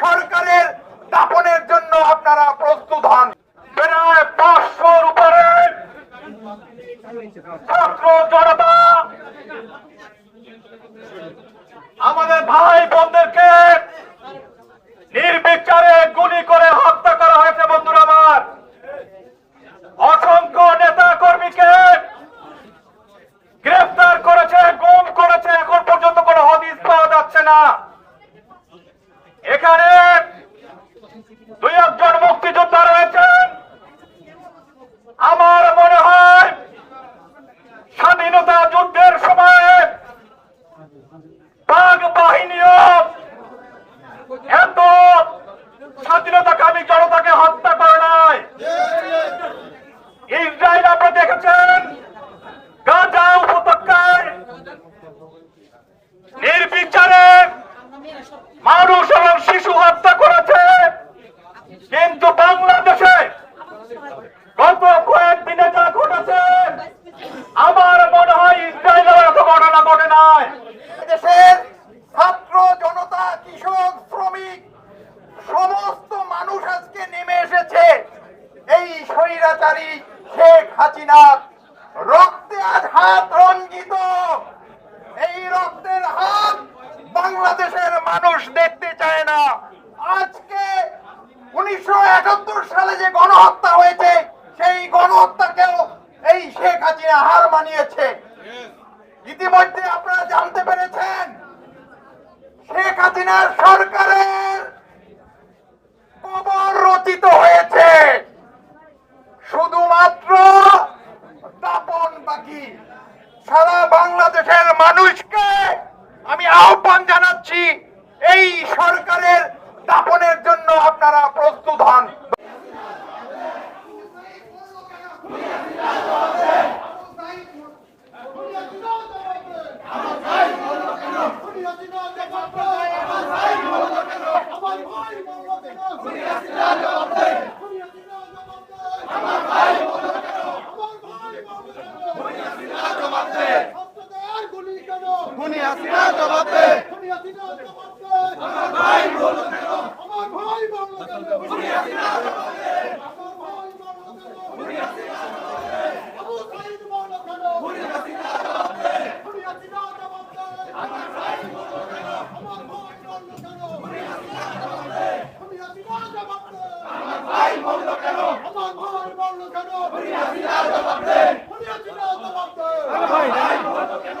সরকারের দাপনের জন্য আপনারা প্রস্তুত হন। প্রায় পাঁচশোর উপরে ছাত্র জনতা, আমাদের ভাই বোনদেরকে নির্বিঘ্ন দুই একজন মুক্তিযোদ্ধা রয়েছেন। আমার মনে হয় স্বাধীনতা যুদ্ধের সময় বাঘ বাহিনীও এত স্বাধীনতাকামী জনতাকে হত্যা রঞ্জিত এই রক্তের হাত বাংলাদেশের মানুষ দেখতে চায় না। আজকে উনিশশো একাত্তর সালে যে গণহত্যা হয়েছে, সেই গণহত্যাকেও এই শেখ হাসিনা হার মানিয়েছে। ইতিমধ্যে বাংলাদেশের মানুষকে আমি আহ্বান জানাচ্ছি এই সরকারের দাপনের জন্য আপনারা প্রস্তুত হন খুনি হাসিনা জবাব দে আমার ভাই বলল কেন আমার ভাই বলল কেন খুনি হাসিনা জবাব দে আমার ভাই কেন খুনি হাসিনা জবাব দে আবু সাইদ কেন খুনি হাসিনা জবাব দে খুনি হাসিনা জবাব দে আমার ভাই কেন আমার ভাই কেন খুনি হাসিনা জবাব দে খুনি হাসিনা জবাব দে আমার ভাই বলল কেন আমার ভাই বলল কেন খুনি হাসিনা জবাব দে খুনি হাসিনা জবাব দে আমার ভাই বলল কেন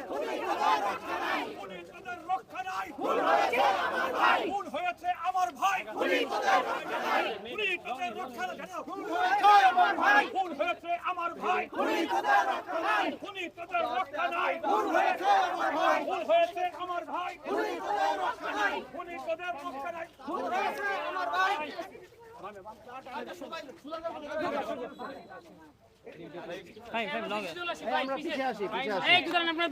আমার ভাই খুনি তোদের রক্ষা নাই খুন হয়েছে আমার ভাই খুনি তোদের রক্ষা নাই খুন হয়েছে আমার ভাই খুনি রক্ষা নাই হয়েছে আমার ভাই খুনি তোদের রক্ষা নাই খুনি তোদের রক্ষা নাই খুন হয়েছে আমার ভাই আমরা পিছিয়ে আসি পিছিয়ে আসি